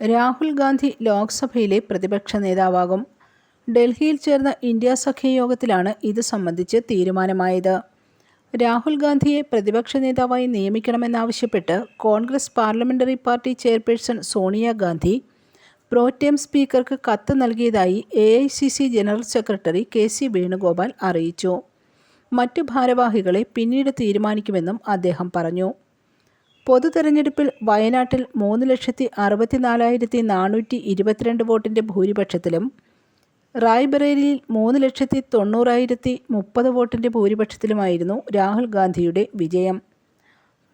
രാഹുൽ ഗാന്ധി ലോക്സഭയിലെ പ്രതിപക്ഷ നേതാവാകും. ഡൽഹിയിൽ ചേർന്ന ഇന്ത്യ സഖ്യ യോഗത്തിലാണ് ഇത് സംബന്ധിച്ച് തീരുമാനമായത്. രാഹുൽ ഗാന്ധിയെ പ്രതിപക്ഷ നേതാവായി നിയമിക്കണമെന്നാവശ്യപ്പെട്ട് Congress parliamentary party chairperson Sonia Gandhi pro tem സ്പീക്കർക്ക് കത്ത് നൽകിയതായി A general secretary K C Venugopal അറിയിച്ചു. മറ്റു ഭാരവാഹികളെ പിന്നീട് തീരുമാനിക്കുമെന്നും അദ്ദേഹം പറഞ്ഞു. പൊതു തെരഞ്ഞെടുപ്പിൽ വയനാട്ടിൽ മൂന്ന് ലക്ഷത്തി അറുപത്തിനാലായിരത്തി നാനൂറ്റി ഇരുപത്തിരണ്ട് വോട്ടിന്റെ ഭൂരിപക്ഷത്തിലും റായ്ബറേലിയിൽ മൂന്ന് ലക്ഷത്തി തൊണ്ണൂറായിരത്തി മുപ്പത് വോട്ടിന്റെ ഭൂരിപക്ഷത്തിലുമായിരുന്നു രാഹുൽ ഗാന്ധിയുടെ വിജയം.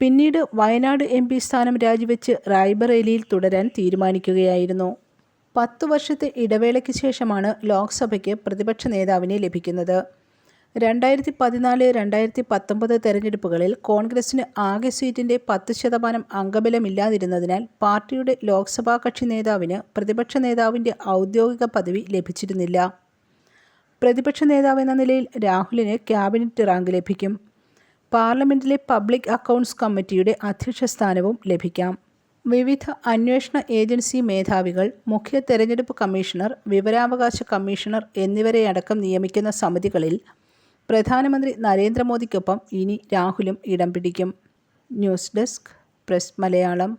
പിന്നീട് വയനാട് എം പി സ്ഥാനം രാജിവെച്ച് റായ്ബറേലിയിൽ തുടരാൻ തീരുമാനിക്കുകയായിരുന്നു. പത്തു വർഷത്തെ ഇടവേളയ്ക്ക് ശേഷമാണ് ലോക്സഭയ്ക്ക് പ്രതിപക്ഷ നേതാവിനെ ലഭിക്കുന്നത്. രണ്ടായിരത്തി പതിനാല് രണ്ടായിരത്തി പത്തൊമ്പത് തെരഞ്ഞെടുപ്പുകളിൽ കോൺഗ്രസിന് ആകെ സീറ്റിന്റെ പത്ത് ശതമാനം അംഗബലമില്ലാതിരുന്നതിനാൽ പാർട്ടിയുടെ ലോക്സഭാ കക്ഷി നേതാവിന് പ്രതിപക്ഷ നേതാവിന്റെ ഔദ്യോഗിക പദവി ലഭിച്ചിരുന്നില്ല. പ്രതിപക്ഷ നേതാവ് എന്ന നിലയിൽ രാഹുലിന് ക്യാബിനറ്റ് റാങ്ക് ലഭിക്കും. പാർലമെന്റിലെ പബ്ലിക് അക്കൗണ്ട്സ് കമ്മിറ്റിയുടെ അധ്യക്ഷ സ്ഥാനവും ലഭിക്കാം. വിവിധ അന്വേഷണ ഏജൻസി മേധാവികൾ മുഖ്യ തെരഞ്ഞെടുപ്പ് കമ്മീഷണർ വിവരാവകാശ കമ്മീഷണർ എന്നിവരെയടക്കം നിയമിക്കുന്ന സമിതികളിൽ പ്രധാനമന്ത്രി നരേന്ദ്രമോദിക്കൊപ്പം ഇനി രാഹുലും ഇടം പിടിക്കും. News desk press Malayalam.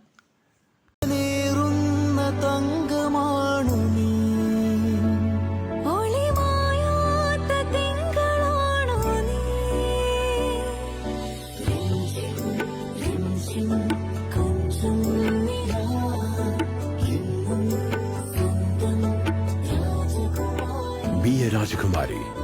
Be a Rajakumari.